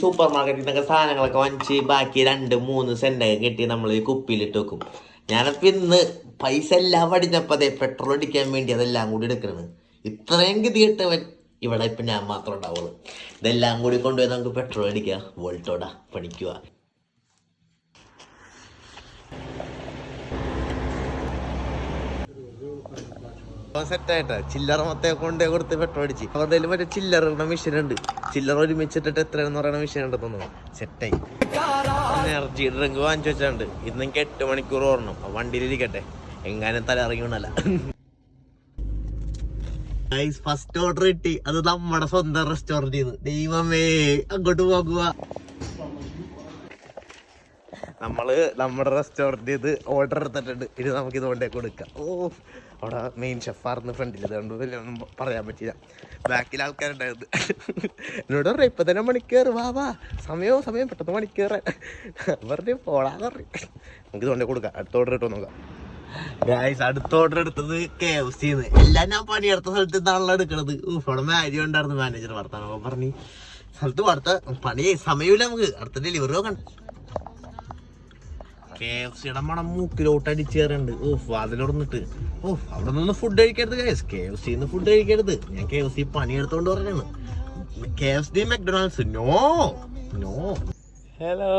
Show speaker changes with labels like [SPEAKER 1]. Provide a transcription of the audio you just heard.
[SPEAKER 1] Super മാർക്കറ്റിൽ നിന്നൊക്കെ സാധനങ്ങളൊക്കെ വാങ്ങിച്ച് ബാക്കി രണ്ട് മൂന്ന് സെന്റൊക്കെ കെട്ടി നമ്മൾ കുപ്പിയിലിട്ട് വെക്കും. ഞാനപ്പോൾ ഇന്ന് പൈസ എല്ലാം അടിഞ്ഞപ്പോൾ അതെ പെട്രോൾ അടിക്കാൻ വേണ്ടി അതെല്ലാം കൂടി എടുക്കണത്. ഇത്രയും ഗതികെട്ടവൻ ഇവിടെ ഇപ്പം ഞാൻ മാത്രം ഉണ്ടാവുള്ളൂ. ഇതെല്ലാം കൂടി കൊണ്ടുപോയി നമുക്ക് പെട്രോൾ അടിക്കുക വോൾട്ടോടാ പണിക്കുക സെറ്റായിട്ടാ ചില്ലറ മൊത്തം കൊണ്ടേ കൊടുത്ത് പെട്രോൾ അടിച്ച്. അവരുടെ മറ്റേ ചില്ലറ മെഷീൻ ഉണ്ട്. ചില്ലറ ഒരുമിച്ചിട്ടിട്ട് എത്രയാണെന്ന് പറയുന്ന മെഷീൻ ഉണ്ട് തോന്നുന്നു. സെറ്റായി എനർജി ഡ്രിങ്ക് വാങ്ങിച്ചു വെച്ചിട്ടുണ്ട് ഇന്ന് എനിക്ക് എട്ട് മണിക്കൂർ ഓടണം. വണ്ടിയിലിരിക്കട്ടെ എങ്ങാനും തല ഇറങ്ങിയൊന്നല്ല. ഫസ്റ്റ് ഓർഡർ കിട്ടി. അത് നമ്മുടെ സ്വന്തം റെസ്റ്റോറന്റ് ദൈവമേ അങ്ങോട്ട് പോകുക. നമ്മൾ നമ്മുടെ റെസ്റ്റോറന്റ് ഇത് ഓർഡർ എടുത്തിട്ടുണ്ട്. ഇത് നമുക്ക് ഇത് കൊണ്ടേ കൊടുക്കാം. ഓ അവിടെ മെയിൻ ഷെഫാർന്ന് ഫ്രണ്ടിൽ ഇതുകൊണ്ട് വലിയ ഒന്നും പറയാൻ പറ്റില്ല ബാക്കിൽ ആൾക്കാരുണ്ടായിരുന്നു. എന്നോട് പറയാം ഇപ്പൊ തന്നെ മണിക്കേറ്. വാ വാ. സമയവും സമയം പെട്ടെന്ന് മണിക്കേറ്. പറഞ്ഞു പോടാന്ന് പറഞ്ഞു നമുക്ക് ഇത് കൊണ്ടേ കൊടുക്കാം. അടുത്ത ഓർഡർ ഇട്ടോ നോക്കാം. അടുത്ത ഓർഡർ എടുത്തത് കെ എഫ് സിന്ന് എല്ലാം ഞാൻ പണിയെടുത്ത സ്ഥലത്ത് നിന്നാണല്ലോ എടുക്കണത്. ഇവിടെ മാരി ഉണ്ടായിരുന്നു. മാനേജർ വർത്താനോ പറഞ്ഞു. സ്ഥലത്ത് അടുത്ത പണി സമയമില്ല നമുക്ക്. അടുത്ത ഡെലിവറി നോക്കണ്ട. കെ എഫ് സിയുടെ മണം മൂക്കിലോട്ട് അടിച്ച് കയറുന്നുണ്ട് ഓഫ് വാതിലുറന്നിട്ട്. ഓഫ് അവിടെ നിന്ന് ഫുഡ് കഴിക്കരുത് ഗൈസ് കെ എഫ് സിന്ന് ഫുഡ് കഴിക്കരുത്. ഞാൻ കെ എഫ് സി പണിയെടുത്തോണ്ട് പറഞ്ഞാണ് K F C McDonald's no no hello